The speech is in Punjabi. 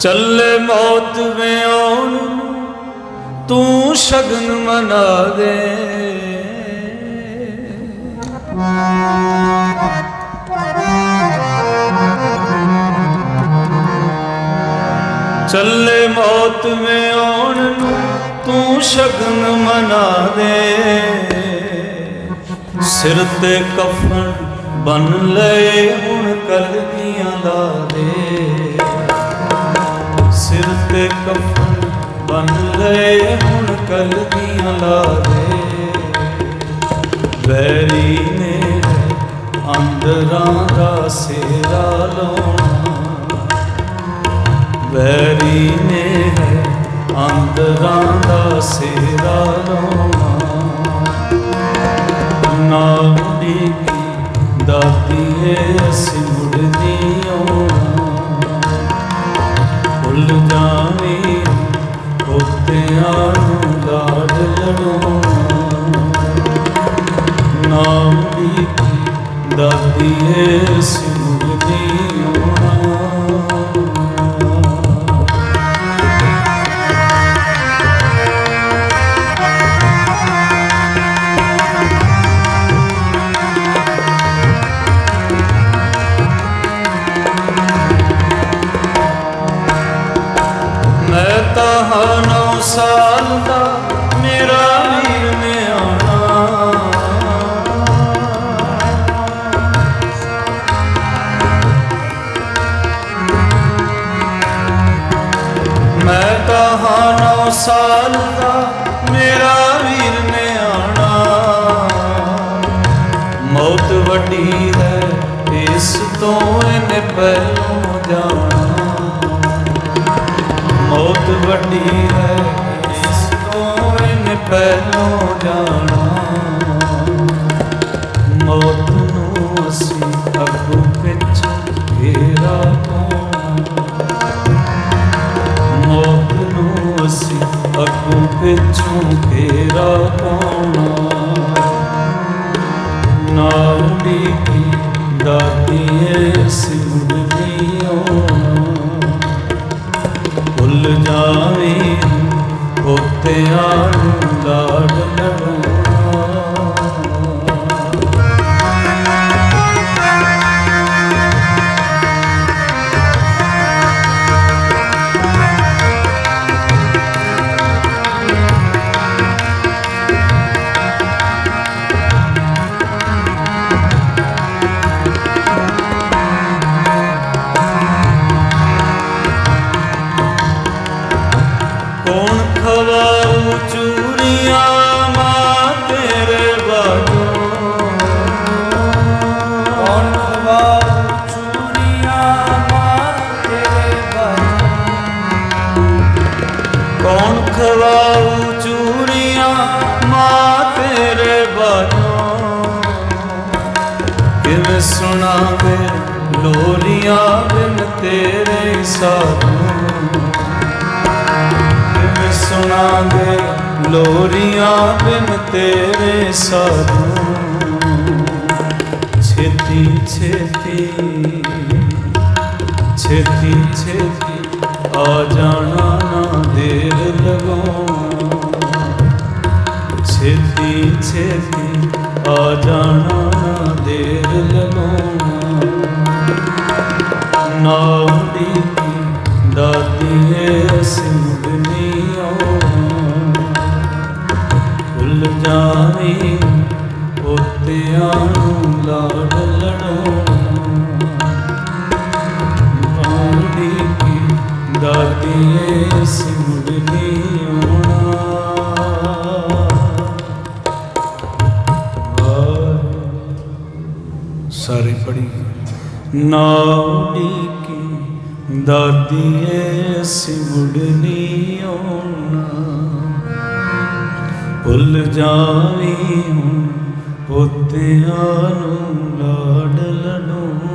ਚੱਲੇ ਮੌਤ ਵੇ ਆਉਣ ਤੂੰ ਸ਼ਗਨ ਮਨਾ ਦੇ। ਚੱਲੇ ਮੌਤ ਵੇ ਆਉਣ ਤੂੰ ਸ਼ਗਨ ਮਨਾ ਦੇ। ਸਿਰ ਤੇ ਕਫਨ ਬਨ ਲਏ, ਹੁਣ ਕਲਗੀਆਂ ਲਾ ਦੇ। ਬਨ ਲਏ ਹੁਣ ਕਲਗੀਆਂ ਲਾ ਦੇ ਵੈਰੀ ਨੇ ਅੰਦਰਾਂ ਦਾ ਸੇਰਾ ਲਾਉਣਾ। ਵੈਰੀ ਨੇ ਅੰਦਰਾਂ ਦਾ ਸੇਰਾ ਲਾਉਣਾ। ਨਾਮ ਦੀ ਦਾਤੀ ਏ ਅਸੀਂ ਮੁੜਦੀ ਆਉਣਾ। ਭੁੱਲ ਜਾਵੀਂ ਪੋਤਿਆਂ ਨੂੰ ਲਾਡ ਲੜਾਉਣਾ ਨਾਮ ਦੀ ਦਾਤੀ ਏ ਅਸੀਂ ਮੁੜਦੀ ਸਾਲ ਦਾ ਮੇਰਾ ਵੀਰ ਨੇ ਆਉਣਾ। ਮੈਂ ਤਾਂ ਹਾਂ ਨੌ ਸਾਲ ਦਾ ਮੇਰਾ ਵੀਰ ਨੇ ਆਉਣਾ। ਮੌਤ ਵੱਡੀ ਹੈ, ਇਸ ਤੋਂ ਇਹਨੇ ਪਹਿਲੋਂ ਜਾਣਾ। ਮੌਤ ਵੱਡੀ ਹੈ ਪਹਿਲੋਂ ਜਾਣਾ ਮੌਤ ਨੂੰ ਅਸੀਂ ਅੱਗੋਂ ਪਿੱਛ ਘੇਰਾ ਪਾਉਣਾ ਮੌਤ ਨੂੰ ਅਸੀਂ ਅੱਗੋਂ ਪਿੱਛੋਂ ਘੇਰਾ ਪਾਉਣਾ ਨਾੜੀ ਕੀ ਦਾਦੀ ਏ ਸੁਣਾਵੇ ਲੋਰੀਆਂ ਬਿਨ ਤੇਰੇ ਸਾਧੂ ਕਿਵੇਂ ਸੁਣਾਵੇ ਲੋਰੀਆਂ ਬਿਨ ਤੇਰੇ ਸਾਧੂ। ਛੇਤੀ ਛੇਤੀ ਛੇਤੀ ਛੇਤੀ ਆ ਜਾਣਾ ਨਾ ਦੇਰ ਲਗਾਉਣਾ। ਛੇਤੀ ਛੇਤੀ ਆ ਜਾਣਾ ਨਾ ਦੇਰ ਲਗਾਉਣਾ। ਨਾਮ ਦੀ ਦਾਦੀ ਏ ਸਿਮਰਨੀ ਆਉਣਾ ਜਾਵੀਂ ਪੋਤਿਆਂ ਨੂੰ ਲਾਡ ਲੜਾਉਣਾ। ਬਾਣੀ ਕੀ ਦਾਦੀ ਏ ਸਾਰੇ ਪੜੀ ਨਾੜੀ ਕੀ ਦਾਦੀ ਏ ਸਿਮਰਨੀ ਆਉਣਾ। ਭੁੱਲ ਜਾਵੀ ਹੁਣ ਪੋਤਿਆਂ ਨੂੰ ਲਾਡਲ ਨੂੰ।